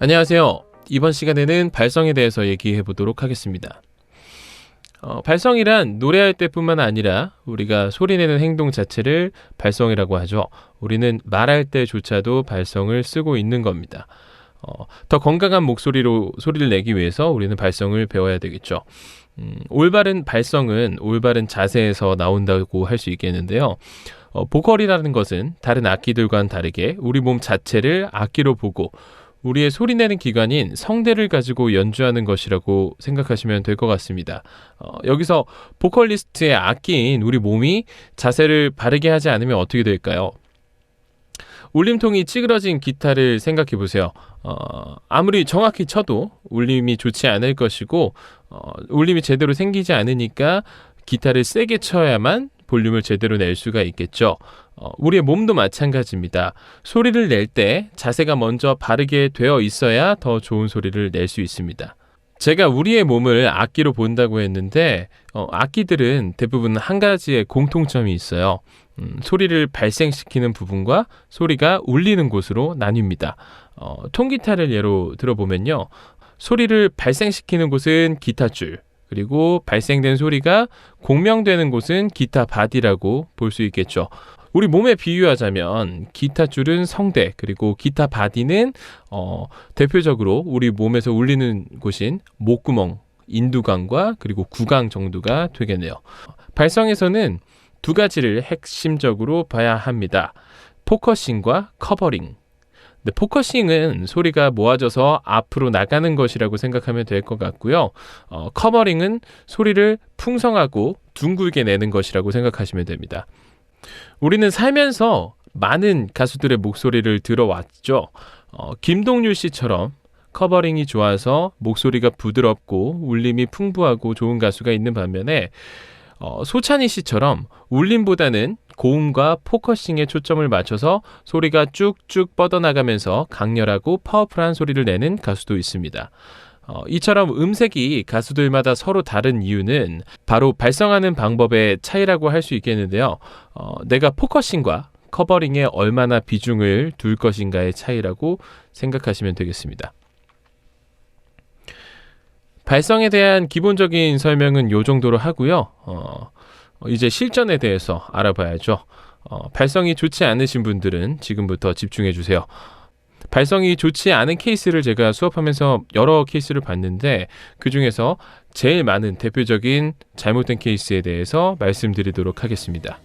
안녕하세요. 이번 시간에는 발성에 대해서 얘기해 보도록 하겠습니다. 어, 발성이란 노래할 때뿐만 아니라 우리가 소리내는 행동 자체를 발성이라고 하죠. 우리는 말할 때조차도 발성을 쓰고 있는 겁니다. 어, 더 건강한 목소리로 소리를 내기 위해서 우리는 발성을 배워야 되겠죠. 음, 올바른 발성은 올바른 자세에서 나온다고 할 수 있겠는데요. 어, 보컬이라는 것은 다른 악기들과는 다르게 우리 몸 자체를 악기로 보고 우리의 소리내는 기관인 성대를 가지고 연주하는 것이라고 생각하시면 될 것 같습니다. 어, 여기서 보컬리스트의 악기인 우리 몸이 자세를 바르게 하지 않으면 어떻게 될까요? 울림통이 찌그러진 기타를 생각해 보세요. 어, 아무리 정확히 쳐도 울림이 좋지 않을 것이고 어, 울림이 제대로 생기지 않으니까 기타를 세게 쳐야만 볼륨을 제대로 낼 수가 있겠죠. 어, 우리의 몸도 마찬가지입니다. 소리를 낼 때 자세가 먼저 바르게 되어 있어야 더 좋은 소리를 낼 수 있습니다. 제가 우리의 몸을 악기로 본다고 했는데 어, 악기들은 대부분 한 가지의 공통점이 있어요. 음, 소리를 발생시키는 부분과 소리가 울리는 곳으로 나뉩니다. 어, 통기타를 예로 들어보면요. 소리를 발생시키는 곳은 기타줄, 그리고 발생된 소리가 공명되는 곳은 기타 바디라고 볼 수 있겠죠. 우리 몸에 비유하자면 기타 줄은 성대 그리고 기타 바디는 어, 대표적으로 우리 몸에서 울리는 곳인 목구멍, 인두강과 그리고 구강 정도가 되겠네요. 발성에서는 두 가지를 핵심적으로 봐야 합니다. 포커싱과 커버링. 근데 포커싱은 소리가 모아져서 앞으로 나가는 것이라고 생각하면 될 것 같고요. 어, 커버링은 소리를 풍성하고 둥글게 내는 것이라고 생각하시면 됩니다. 우리는 살면서 많은 가수들의 목소리를 들어왔죠. 어, 김동률 씨처럼 커버링이 좋아서 목소리가 부드럽고 울림이 풍부하고 좋은 가수가 있는 반면에 어, 소찬희 씨처럼 울림보다는 고음과 포커싱에 초점을 맞춰서 소리가 쭉쭉 뻗어나가면서 강렬하고 파워풀한 소리를 내는 가수도 있습니다. 어, 이처럼 음색이 가수들마다 서로 다른 이유는 바로 발성하는 방법의 차이라고 할 수 있겠는데요. 어, 내가 포커싱과 커버링에 얼마나 비중을 둘 것인가의 차이라고 생각하시면 되겠습니다. 발성에 대한 기본적인 설명은 이 정도로 하고요. 어, 이제 실전에 대해서 알아봐야죠. 어, 발성이 좋지 않으신 분들은 지금부터 집중해 주세요. 발성이 좋지 않은 케이스를 제가 수업하면서 여러 케이스를 봤는데 그 중에서 제일 많은 대표적인 잘못된 케이스에 대해서 말씀드리도록 하겠습니다.